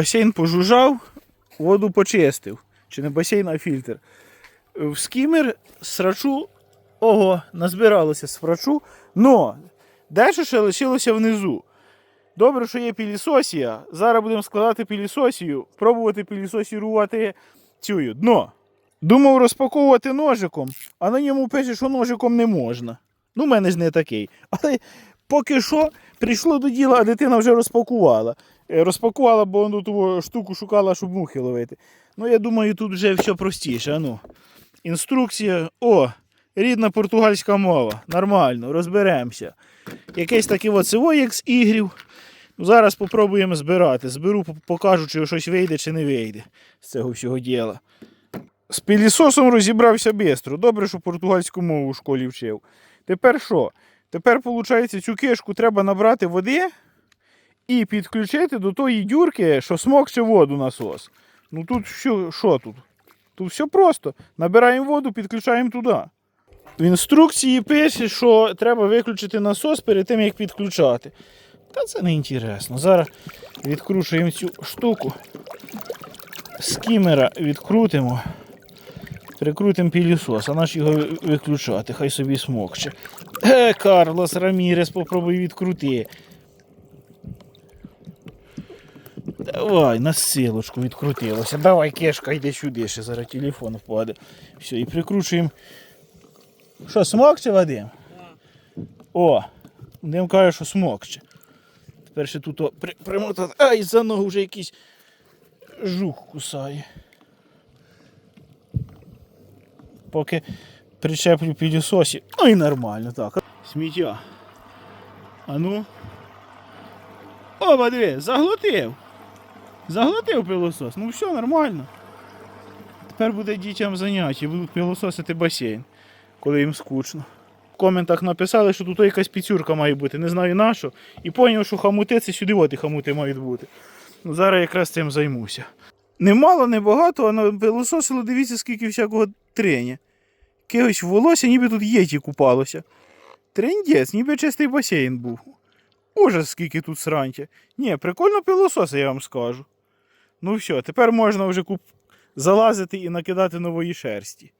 Басейн пожужжав, воду почистив. Чи не басейн, а фільтр. В скімер срачу, ого, назбиралося срачу, но дещо ще лишилося внизу. Добре, що є пілісосія. Зараз будемо складати пілісосію, пробувати пілісосірувати цю дно. Думав розпаковувати ножиком, а на ньому пише, що ножиком не можна. Ну, в мене ж не такий. Але поки що прийшло до діла, а дитина вже розпакувала. Е, Розпакувала, бо воно ту штуку шукала, щоб мухи ловити. Ну, я думаю, тут вже все простіше. Ану. Інструкція. О, рідна португальська мова. Нормально, розберемося. Якесь таке оцево, як з ігрів. Ну, зараз спробуємо збирати. Зберу, покажу, чи щось вийде, чи не вийде з цього всього діла. З пілісосом розібрався швидко. Добре, що португальську мову в школі вчив. Тепер що? Тепер, виходить, цю кишку треба набрати води і підключити до тої дюрки, що смокче воду насос. Ну тут що, що тут? Тут все просто. Набираємо воду, підключаємо туди. В інструкції пише, що треба виключити насос перед тим, як підключати. Та це не інтересно. Зараз відкручуємо цю штуку. З кімера відкрутимо. Прикрутимо пілісос, а наш його виключати, хай собі смокче. Е, Карлос Рамірес, попробуй відкрути. Давай, на силочку відкрутилося. Давай, кешка, йди сюди, ще зараз телефон впаде. Все, і прикручуємо. Що, смокче, Вадим? О, Вадим каже, що смокче. Тепер ще тут о, при, примотати. Ай, за ногу вже якийсь жук кусає. Поки причеплю пілісосі. Ну і нормально так. Сміття. А ну. О, диви, заглотив. Заглотив пилосос. Ну все нормально. Тепер буде дітям заняття, будуть пилососити басейн, коли їм скучно. В коментах написали, що тут якась піцюрка має бути, не знаю на що. І зрозумів, що хамути це сюди от і хамути мають бути. Ну, зараз якраз цим займуся. Немало, не багато, а пилососило дивіться, скільки всякого треня. Якогось волосся, ніби тут єті купалося. Трендець, ніби чистий басейн був. Ужас, скільки тут срантя. Ні, прикольно пилососи, я вам скажу. Ну все, тепер можна вже куп... залазити і накидати нової шерсті.